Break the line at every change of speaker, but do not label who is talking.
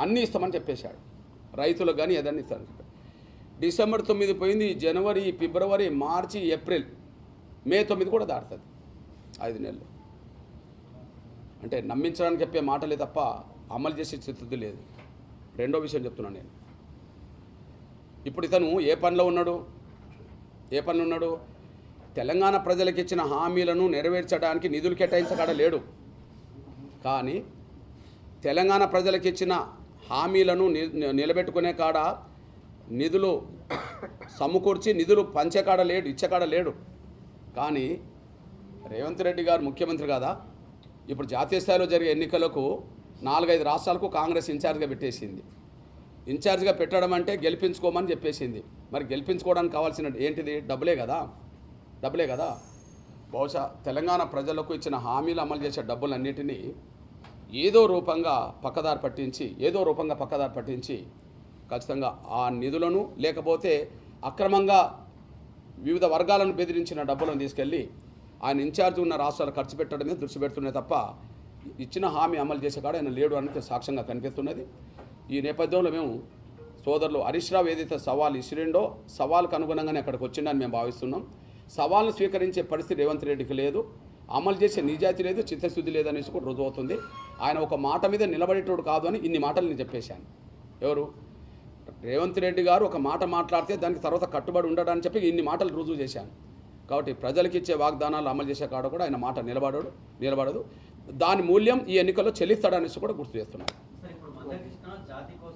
అన్నీ ఇస్తామని చెప్పేశాడు. రైతులకు కానీ ఏదన్నా ఇస్తామని చెప్పాడు. డిసెంబర్ తొమ్మిది పోయింది జనవరి ఫిబ్రవరి మార్చి ఏప్రిల్ మే తొమ్మిది కూడా దాటుతుంది. ఐదు నెలలు. అంటే నమ్మించడానికి చెప్పే మాటలే తప్ప అమలు చేసే చిత్తది లేదు. రెండో విషయం చెప్తున్నాను నేను. ఇప్పుడు ఇతను ఏ పనిలో ఉన్నాడు? ఏ పనిలో ఉన్నాడు? తెలంగాణ ప్రజలకు ఇచ్చిన హామీలను నెరవేర్చడానికి నిధులు కేటాయించగా లేడు. కానీ తెలంగాణ ప్రజలకు ఇచ్చిన హామీలను ని- నిలబెట్టుకునే కాడ నిధులు సమకూర్చి నిధులు పంచేకాడ లేడు ఇచ్చేకాడ లేడు. కానీ రేవంత్ రెడ్డి గారు ముఖ్యమంత్రి కదా? ఇప్పుడు జాతీయ స్థాయిలో జరిగే ఎన్నికలకు నాలుగైదు రాష్ట్రాలకు కాంగ్రెస్ ఇన్ఛార్జ్గా పెట్టేసింది. ఇన్ఛార్జ్గా పెట్టడం అంటే గెలిపించుకోమని చెప్పేసింది. మరి గెలిపించుకోవడానికి కావాల్సిన ఏంటిది? డబ్బులే కదా? డబ్బులే కదా? బహుశా తెలంగాణ ప్రజలకు ఇచ్చిన హామీలు అమలు చేసే డబ్బులన్నిటినీ ఏదో రూపంగా పక్కదారి పట్టించి ఏదో రూపంగా పక్కదారి పట్టించి ఖచ్చితంగా ఆ నిధులను లేకపోతే అక్రమంగా వివిధ వర్గాలను బెదిరించిన డబ్బులను తీసుకెళ్ళి ఆయన ఇన్ఛార్జ్ ఉన్న రాష్ట్రాలు ఖర్చు పెట్టడమే దృష్టి పెడుతున్నాయి తప్ప ఇచ్చిన హామీ అమలు చేసే కాడ ఆయన లేడు అనేది సాక్ష్యంగా కనిపిస్తున్నది. ఈ నేపథ్యంలో మేము సోదరులు హరీష్ రావు ఏదైతే సవాల్ ఇసిరిండో సవాల్కు అనుగుణంగానే అక్కడికి వచ్చిండని మేము భావిస్తున్నాం. సవాల్ను స్వీకరించే పరిస్థితి రేవంత్ రెడ్డికి లేదు. అమలు చేసే నిజాయితీ లేదు చిత్తశుద్ధి లేదనేసి కూడా రుజువు అవుతుంది. ఆయన ఒక మాట మీద నిలబడేటోడు కాదు అని ఇన్ని మాటలు నేను చెప్పేశాను. ఎవరు? రేవంత్ రెడ్డి గారు ఒక మాట మాట్లాడితే దానికి తర్వాత కట్టుబడి ఉండడని చెప్పి ఇన్ని మాటలు రుజువు చేశాను. కాబట్టి ప్రజలకు ఇచ్చే వాగ్దానాలు అమలు చేసే కాడ కూడా ఆయన మాట నిలబడడు నిలబడదు. దాని మూల్యం ఈ ఎన్నికల్లో చెల్లిస్తాడనేసి కూడా గుర్తు చేస్తున్నాను.